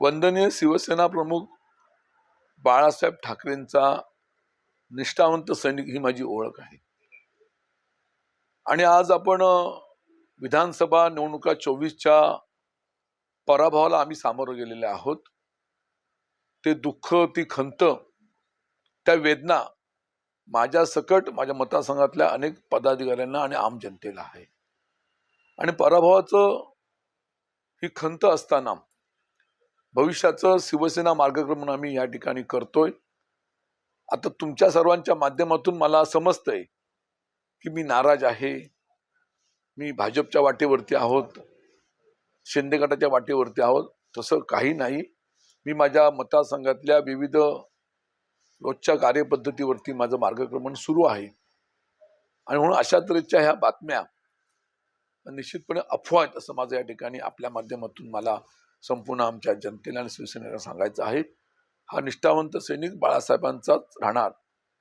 वंदनीय शिवसेना प्रमुख बाळासाहेब ठाकरेंचा निष्ठावंत सैनिक ही माझी ओळख आहे. आणि आज आपण विधानसभा निवडणुका चोवीसच्या पराभवाला आम्ही सामोरं गेलेले आहोत. ते दुःख ती खंत त्या वेदना माझ्या सकट माझ्या मतदारसंघातल्या अनेक पदाधिकाऱ्यांना आणि आम जनतेला आहे. आणि पराभवाचं ही खंत असताना भविष्याचं शिवसेना मार्गक्रमण आम्ही या ठिकाणी करतोय. आता तुमच्या सर्वांच्या माध्यमातून मला समजतंय की मी नाराज आहे. मी भाजपच्या वाटेवरती आहोत. शिंदे गटाच्या वाटेवरती आहोत. तसं काही नाही. मी माझ्या मतदारसंघातल्या विविध रोजच्या कार्यपद्धतीवरती माझं मार्गक्रमण सुरू आहे. आणि म्हणून अशा तऱ्हेच्या ह्या बातम्या निश्चितपणे अफवा आहेत असं माझं या ठिकाणी आपल्या माध्यमातून मला संपूर्ण आमच्या जनतेला आणि शिवसेनेला सांगायचं आहे. हा निष्ठावंत सैनिक बाळासाहेबांचाच राहणार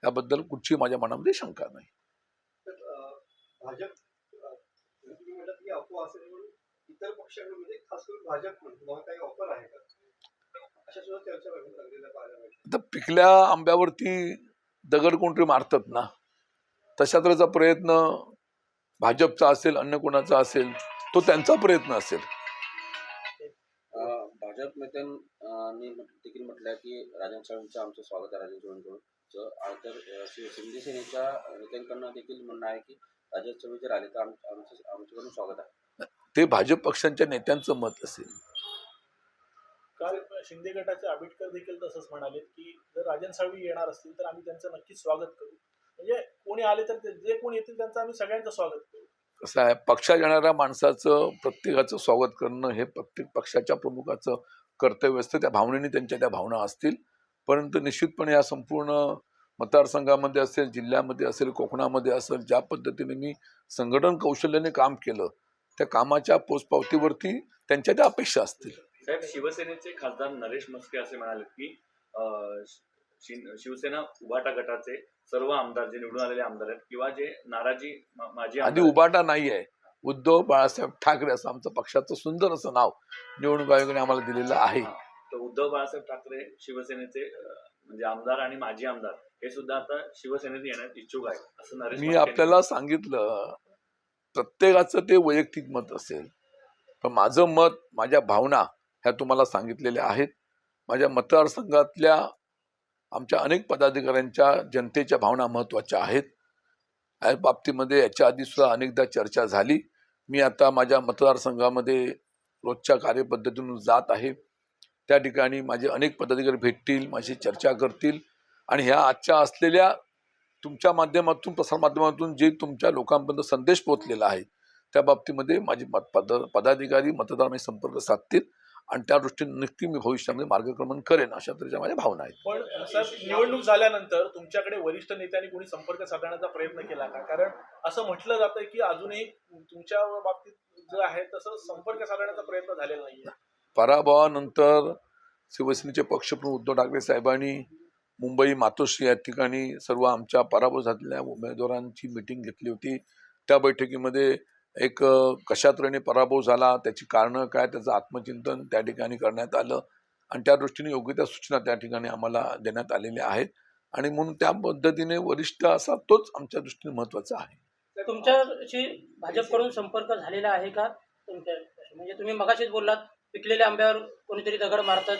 याबद्दल कुठची माझ्या मनामध्ये शंका नाही. तर पिकल्या आंब्यावरती दगड कोणतरी मारतात ना तशा तऱ्हेचा प्रयत्न भाजपचा असेल अन्य कोणाचा असेल तो त्यांचा प्रयत्न असेल. भाजप नेत्यांनी देखील म्हटलं आहे की राजन साळवींचं आमचं स्वागत आहे राजन आणि तर शिंदे सेनेच्या नेत्यांकडनं देखील म्हणणं आहे की राजन साळवी जर आले तर आम आमचं आमच्याकडून स्वागत आहे. ते भाजप पक्षांच्या नेत्यांचं मत असेल. काल शिंदे गटाचे आंबेडकर देखील तसंच म्हणाले की जर राजन साळवी येणार असतील तर आम्ही त्यांचं नक्कीच स्वागत करू. म्हणजे कोणी आले तर ते- जे कोणी येतील त्यांचं आम्ही सगळ्यांचं स्वागत करू. कसं आहे पक्षात येणाऱ्या माणसाचं प्रत्येकाचं स्वागत करणं हे प्रत्येक पक्षाच्या प्रमुखाचं कर्तव्य असतं. त्या भावनेने त्यांच्या त्या भावना असतील. परंतु निश्चितपणे या संपूर्ण मतदारसंघामध्ये असेल जिल्ह्यामध्ये असेल कोकणामध्ये असेल ज्या पद्धतीने मी संघटन कौशल्याने काम केलं त्या कामाच्या पोचपावतीवरती त्यांच्या त्या अपेक्षा असतील. साहेब शिवसेनेचे खासदार नरेश म्हस्के असे म्हणाले की शिवसेना उभाटा गटाचे सर्व आमदार जे निवडून आलेले आमदार आहेत किंवा जे नाराजी मा- माजी आधी उबाटा नाही आहे उद्धव बाळासाहेब ठाकरे असं आमचं पक्षाचं सुंदर असं नाव निवडणूक आयोगाने आम्हाला दिलेलं आहे. तर उद्धव बाळासाहेब ठाकरे शिवसेनेचे म्हणजे आमदार आणि माजी आमदार हे सुद्धा आता शिवसेनेत येण्यास इच्छुक आहेत असं नरेश मी आपल्याला सांगितलं प्रत्येकाचं ते वैयक्तिक मत असेल. पण माझं मत माझ्या भावना ह्या तुम्हाला सांगितलेल्या आहेत. माझ्या मतदारसंघातल्या आमच्या अनेक पदाधिकाऱ्यांच्या जनतेच्या भावना महत्त्वाच्या आहेत. या बाबतीमध्ये याच्या आधी सुद्धा अनेकदा चर्चा झाली. मी आता माझ्या मतदारसंघामध्ये रोजच्या कार्यपद्धतीतून जात आहे. त्या ठिकाणी माझे अनेक पदाधिकारी भेटतील माझी चर्चा करतील आणि ह्या आजच्या असलेल्या तुमच्या माध्यमातून प्रसारमाध्यमातून जे तुमच्या लोकांपर्यंत संदेश पोहोचलेला आहे त्या बाबतीमध्ये माझे मत पद पदाधिकारी मतदार संपर्क साधतील. आणि त्या दृष्टीने नक्की मी भविष्यामध्ये मार्गक्रमण करेन अशा तऱ्हेच्या माझ्या भावना आहेत. पण निवडणूक झाल्यानंतर तुमच्याकडे वरिष्ठ नेत्यांनी कोणी संपर्क साधण्याचा प्रयत्न केला का? कारण असं म्हटलं जातं की अजूनही तुमच्या बाबतीत जे आहे तसं संपर्क साधण्याचा प्रयत्न झालेला नाहीये. पराभवानंतर शिवसेनेचे पक्षप्रमुख उद्धव ठाकरे साहेबांनी मुंबई मातोश्री या ठिकाणी सर्व आमच्या पराभव झालेल्या उमेदवारांची मिटिंग घेतली होती. त्या बैठकीमध्ये एक कशा तऱ्हेने पराभव झाला त्याची कारणं काय त्याचं आत्मचिंतन त्या ठिकाणी करण्यात आलं आणि त्या दृष्टीने योग्य त्या सूचना त्या ठिकाणी आम्हाला देण्यात आलेल्या आहेत. आणि म्हणून त्या पद्धतीने वरिष्ठ असा तोच आमच्या दृष्टीने महत्त्वाचा आहे. तुमच्याशी भाजपकडून संपर्क झालेला आहे का तुमच्या? म्हणजे तुम्ही मगाशीच बोललात पिकलेल्या आंब्यावर कोणीतरी दगड मारतात.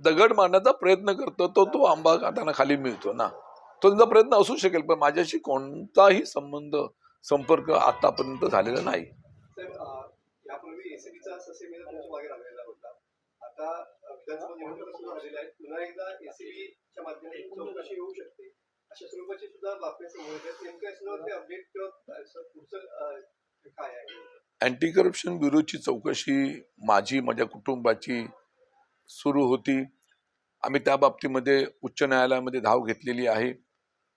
दगड मारण्याचा प्रयत्न करतो तो तो आंबा खाताना खाली मिळतो ना. तो त्यांचा प्रयत्न असू शकेल पण माझ्याशी कोणताही संबंध संपर्क आतापर्यंत झालेला नाही. अँटी करप्शन ब्युरोची चौकशी माझी माझ्या कुटुंबाची सुरू होती. आम्ही त्या बाबतीमध्ये उच्च न्यायालयामध्ये धाव घेतलेली आहे.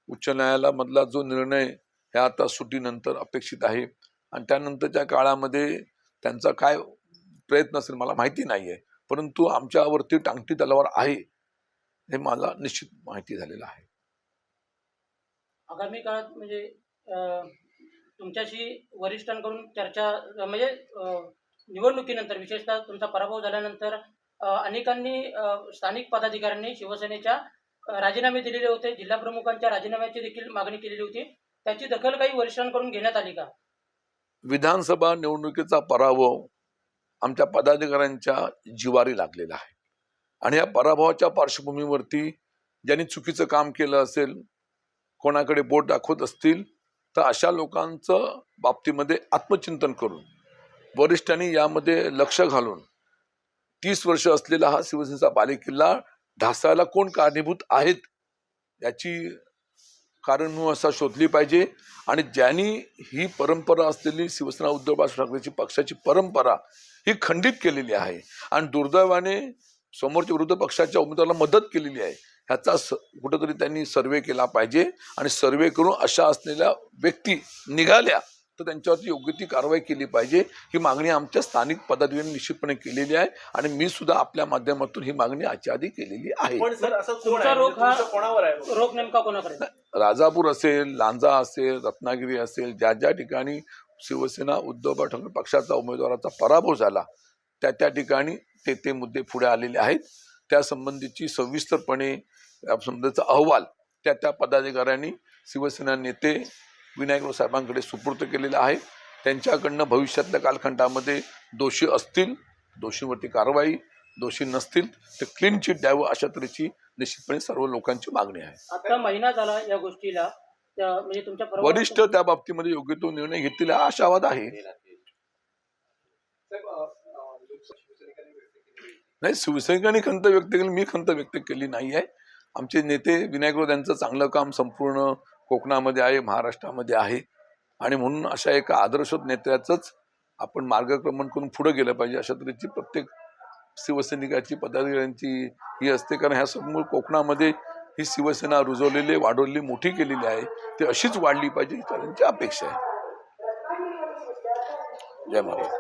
उच्च न्यायालयामधला जो निर्णय ह्या आता सुटीनंतर अपेक्षित आहे. आणि त्यानंतरच्या काळामध्ये त्यांचा काय प्रयत्न असेल मला माहिती नाही आहे परंतु आमच्यावरती टांगती तलावर आहे हे मला निश्चित माहिती झालेलं आहे. आगामी काळात म्हणजे तुमच्याशी वरिष्ठांकडून चर्चा म्हणजे निवडणुकीनंतर विशेषतः तुमचा पराभव झाल्यानंतर अनेकांनी स्थानिक पदाधिकाऱ्यांनी शिवसेनेच्या राजीनामे दिलेले होते. जिल्हा प्रमुखांच्या राजीनाम्याची देखील मागणी केलेली होती. त्याची दखल काही वरिष्ठांकडून घेण्यात आली का? विधानसभा निवडणुकीचा पराभव आमच्या पदाधिकाऱ्यांच्या जिवारी लागलेला आहे. आणि या पराभवाच्या पार्श्वभूमीवरती ज्यांनी चुकीचं काम केलं असेल कोणाकडे बोट दाखवत असतील तर अशा लोकांचं बाबतीमध्ये आत्मचिंतन करून वरिष्ठांनी यामध्ये लक्ष घालून तीस वर्ष असलेला हा शिवसेनेचा बालेकिल्ला ढासायला कोण कारणीभूत आहेत याची कारण असा शोधली पाहिजे. आणि ज्यांनी ही परंपरा असलेली शिवसेना उद्धव बाळासाहेब ठाकरेची पक्षाची परंपरा ही खंडित केलेली आहे आणि दुर्दैवाने समोरच्या विरुद्ध पक्षाच्या उमेदवाराला मदत केलेली आहे. ह्याचा स कुठंतरी त्यांनी सर्वे केला पाहिजे आणि सर्वे करून अशा असलेल्या व्यक्ती निघाल्या. तर त्यांच्यावरती योग्य ती कारवाई केली पाहिजे. ही मागणी आमच्या स्थानिक पदाधिकाऱ्यांनी निश्चितपणे केलेली आहे आणि मी सुद्धा आपल्या माध्यमातून ही मागणी आजच्या आधी केलेली आहे. पण सर असं कोण तुमचा आहे? रोग म्हणजे हा- तुमचं कोणावर आहे? रोग? रोख नेमका कोणाकडे? राजापूर असेल लांजा असेल रत्नागिरी असेल ज्या ज्या ठिकाणी शिवसेना उद्धव बाळासाहेब ठाकरे पक्षाचा उमेदवाराचा पराभव झाला त्या त्या ठिकाणी ते ते मुद्दे पुढे आलेले आहेत. त्या संबंधीची सविस्तरपणे या संबंधीचा अहवाल त्या त्या पदाधिकाऱ्यांनी शिवसेना नेते विनायकराव साहेबांकडे सुपूर्त केलेला आहे. त्यांच्याकडनं भविष्यातल्या कालखंडामध्ये दोषी असतील दोषींवरती कारवाई दोषी नसतील तर क्लीन चिट द्यावं अशा तऱ्हेची निश्चितपणे सर्व लोकांची मागणी आहे. आता महिना झाला या गोष्टीला. म्हणजे वरिष्ठ त्या बाबतीमध्ये योग्य तो निर्णय घेतील हा आशावाद आहे. नाही शिवसैनिकांनी खंत व्यक्त केली मी खंत व्यक्त केली नाही आहे. आमचे नेते विनायकराव यांचं चांगलं काम संपूर्ण कोकणामध्ये आहे महाराष्ट्रामध्ये आहे. आणि म्हणून अशा एका आदर्शोत नेत्याचंच आपण मार्गक्रमण करून पुढे गेलं पाहिजे अशा तऱ्हेची प्रत्येक शिवसैनिकाची पदाधिकाऱ्यांची ही असते. कारण ह्या समोर कोकणामध्ये ही शिवसेना रुजवलेली वाढवलेली मोठी केलेली आहे. ती अशीच वाढली पाहिजे ही त्यांची अपेक्षा आहे. जय महाराज.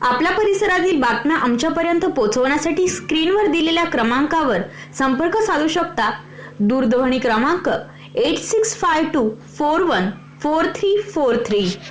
आपल्या परिसरातील बातम्या आमच्यापर्यंत पोहोचवण्यासाठी स्क्रीनवर दिलेल्या क्रमांकावर संपर्क साधू शकता. दूरध्वनी क्रमांक 8652